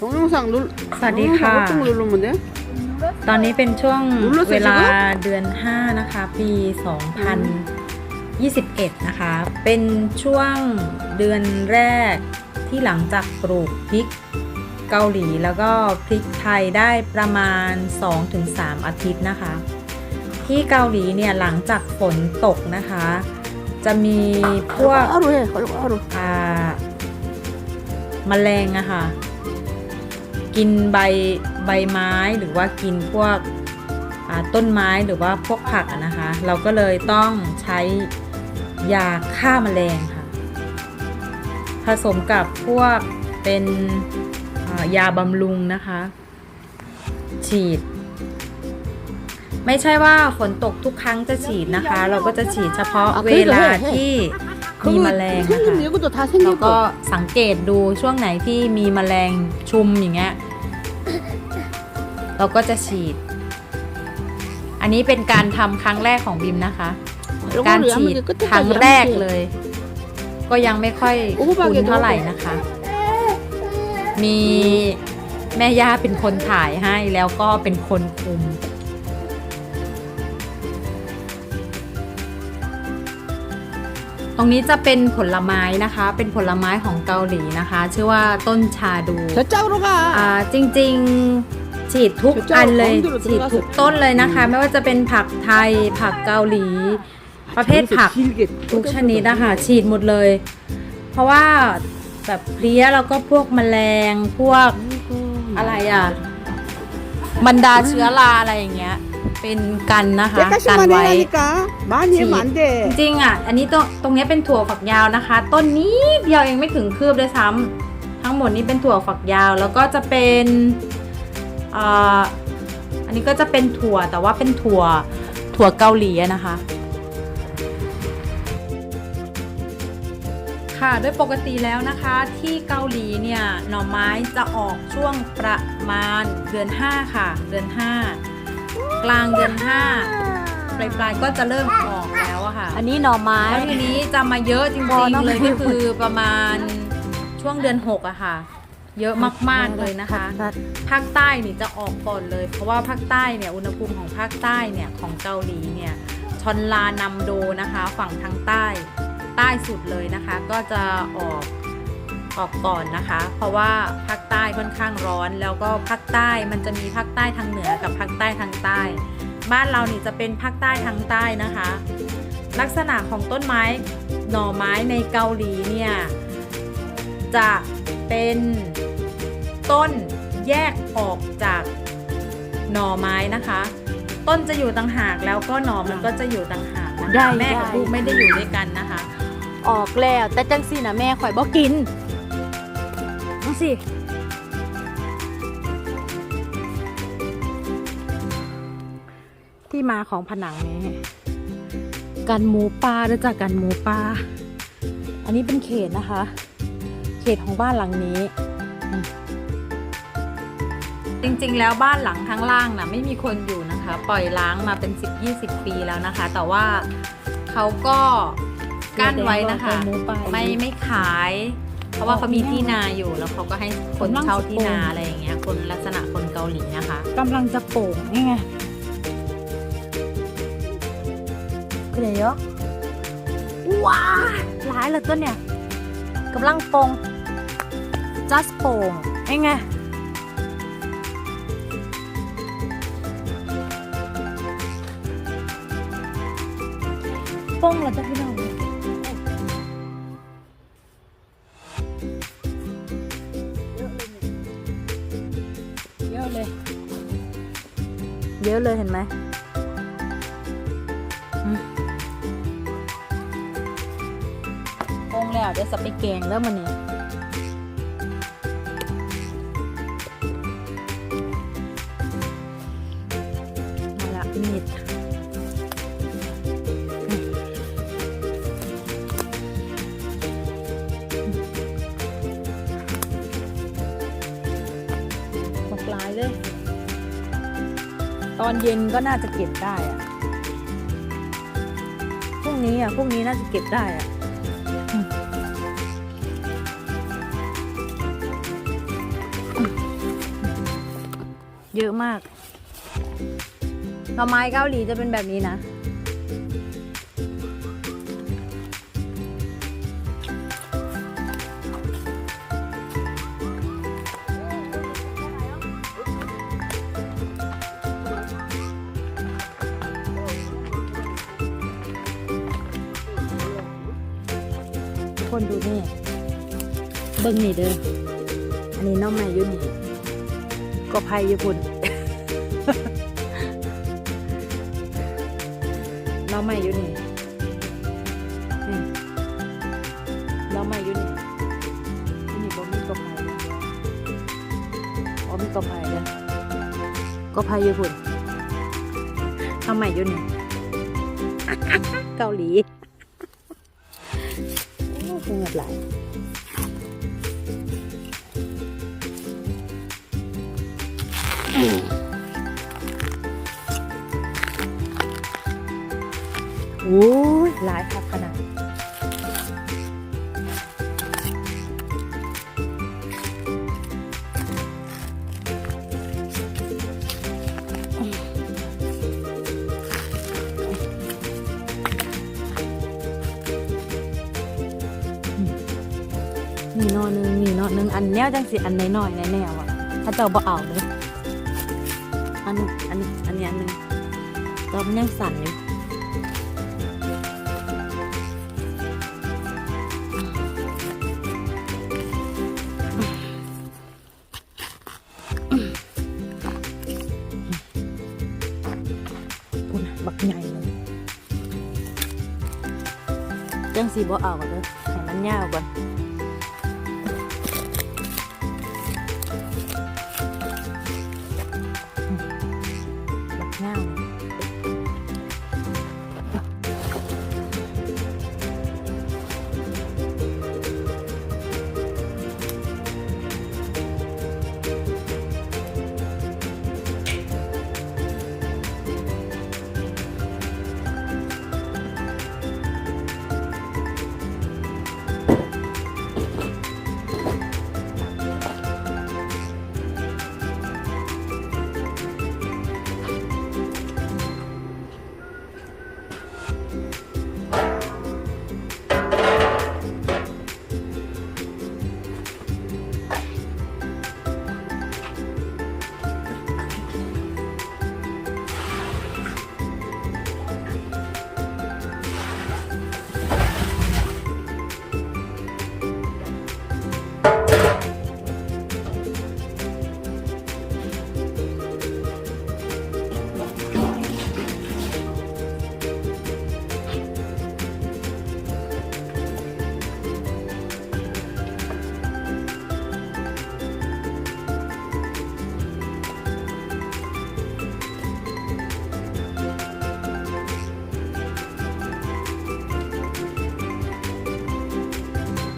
동영상 눌 สวัสดีค่ะ 동영상 어떤 거 누르면 돼? ตอนนี้เป็นช่วง รู้สึก เวลา ว่า เดือน 5 นะคะ ปี 2021 นะคะ เป็นช่วงเดือนแรกที่หลังจากปลูกพริกเกาหลีแล้วก็พริกไทยได้ประมาณ 2-3 อาทิตย์นะคะ ที่เกาหลีเนี่ยหลังจากฝนตกนะคะ จะมีพวก 하루 해 하루 하루 อ่าแมลงอะค่ะ กินใบใบไม้หรือว่ากินพวกต้นไม้หรือว่าพวกผักนะคะ เราก็เลยต้องใช้ยาฆ่าแมลงค่ะ ผสมกับพวกเป็นยาบำรุงนะคะ ฉีด ไม่ใช่ว่าฝนตกทุกครั้งจะฉีดนะคะ เราก็จะฉีดเฉพาะเวลาที่ มีแมลงนะคะแล้วก็สังเกตดูช่วงไหนที่มีแมลงชุมอย่างเงี้ยเราก็จะฉีด อันนี้เป็นการทำครั้งแรกของบิมนะคะ การฉีดครั้งแรกเลย ก็ยังไม่ค่อยคุ้นเท่าไหร่นะคะ มีแม่ย่าเป็นคนถ่ายให้แล้วก็เป็นคนคุม ตรงนี้จะเป็นผลไม้นะคะ เป็นผลไม้ของเกาหลีนะคะ ชื่อว่าต้นชาดูชาเจ้าลูกค่ะอ่าจริงๆฉีดทุกอันเลยฉีดทุกต้นเลยนะคะ ไม่ว่าจะเป็นผักไทย ผักเกาหลี ประเภทผักทุกชนิดนะคะฉีดหมดเลย เพราะว่าแบบเพลี้ยแล้วก็พวกแมลงพวกอะไรอะบรรดาเชื้อราอะไรอย่างเงี้ย เป็นกันนะคะ กัน 깨끗이만 ไว้ 해라니까 많이 하면 안 จ 돼. ริงๆอ่ะ อันนี้ตรงตรงเนี้ยเป็นถั่วฝักยาวนะคะ ต้นนี้เดียวเองไม่ถึงคืบด้วยซ้ำทั้งหมดนี้เป็นถั่วฝักยาว แล้วก็จะเป็นอ่าอันนี้ก็จะเป็นถั่วแต่ว่าเป็นถั่วถั่วเกาหลีอะนะคะ ค่ะโดยปกติแล้วนะคะที่เกาหลีเนี่ยหน่อไม้จะออกช่วงประมาณเดือน 5 ค่ะ เดือน 5 กลางเดือน5ปลายปลายๆก็จะเริ่มออกแล้วอะค่ะ อันนี้หน่อไม้ แล้วทีนี้จะมาเยอะจริพองน้องๆเลยก็คือประมาณช่วงเดือน6อะค่ะ เยอะมากๆเลยนะคะ ภาคใต้นี่จะออกก่อนเลย เพราะว่าภาคใต้เนี่ยอุณหภูมิของภาคใต้เนี่ยของเกาหลีเนี่ยชอนลานำโดนะคะ ฝั่งทางใต้ใต้สุดเลยนะคะ ก็จะออก ออกก่อนนะคะ เพราะว่าภาคใต้ค่อนข้างร้อน แล้วก็ภาคใต้มันจะมีภาคใต้ทางเหนือกับภาคใต้ทางใต้ บ้านเรานี่จะเป็นภาคใต้ทางใต้นะคะ ลักษณะของต้นไม้หน่อไม้ในเกาหลีเนี่ยจะเป็นต้นแยกออกจากหน่อไม้นะคะ ต้นจะอยู่ต่างหากแล้วก็หน่อมันก็จะอยู่ต่างหากนะได้คะแม่กับได้ลูกไม่ได้อยู่ด้วยกันนะคะ ออกแล้วแต่จังสินะแม่ข่อยบ่กินจัง สิ ที่มาของผนังนี้ กันหมูป่าด้วยจากกันหมูป่า อันนี้เป็นเขตนะคะ เขตของบ้านหลังนี้ จริงๆ แล้วบ้านหลังข้างล่างนะไม่มีคนอยู่นะคะ ปล่อยล้างมาเป็น 10-20 ปีแล้วนะคะ แต่ว่าเขาก็กั้นไว้นะคะหมูป่าไม่ไม่ขาย เพราะว่าเขามีที่นาอยู่แล้วเขาก็ให้คนเช่าที่นาอะไรอย่างเงี้ย คนลักษณะคนเกาหลีนะคะ กำลังจะโป่งกนี่ไงเกลียวว้าหลายเลยต้นเนี่ยกำลังโป่ง just โป่งนี่ไงปงเหรอจ๊ะพี่น้อง เยอะเลยเห็นไหมอืมโป่งแล้วเดี๋ยวจะไปแกงแล้วมันนี่มาละมีดอืมหกหลายเลย ตอนเย็นก็น่าจะเก็บได้อะพรุ่งนี้อะพรุ่งนี้น่าจะเก็บได้อะเยอะมากหน่อไม้เกาหลีจะเป็นแบบนี้นะ คนดูนี่ เบิ้งนี่เด้อ อันนี้น้องใหม่อยู่นี่ ก็ภัยอยู่พุ่นน้องใหม่อยู่นี่นี่น้องใหม่อยู่นี่นี่บ่มีก็ภัยบ่มีก็ภัยเลยก็ภัยอยู่พุ่นน้องใหม่อยู่นี่ เกาหลี โอ้เงียบ หนึงนี่นอหนึงอันแนวจังสิอันน้อยๆแน่ๆว่ะถ้าเจ้าบ่เอาเลยอันอันนี้อันนี้อันนึงตอนมันยังสั่นอยู่พุ่นน่ะบักใหญ่เลยจังสีบ่เอาเด้อให้มันยาวก่อน